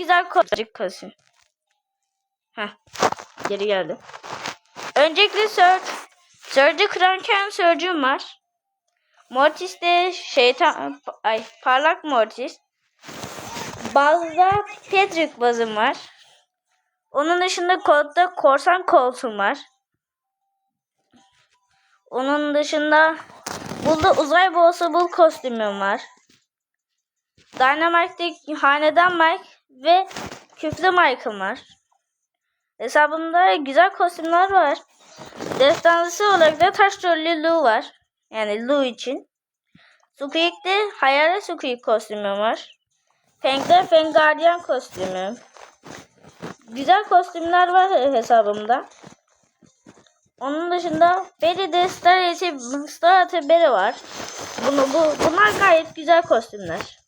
güzel kostüm. kostüm. Heh. Geri geldi. Öncelikle Surge. Surge'ı kırarken Surge'üm var. Mortis de şeytan... Ay parlak Mortis. Bazda Patrick bazım var. Onun dışında kodda korsan koltuğum var. Onun dışında burada uzay boğası bul kostümüm var. Dynamite'de hanedan Mike ve küflü Mike'ım var. Hesabımda güzel kostümler var. Destansı olarak da taş trollü Lou var. Yani Lou için. Squeak'te hayalet Squeak kostümüm var. Fang'de Fang Guardian kostümüm. Güzel kostümler var hesabımda. Onun dışında Berry'de Star Eti, Star Eti Berry var. Bunu, bu, bunlar gayet güzel kostümler.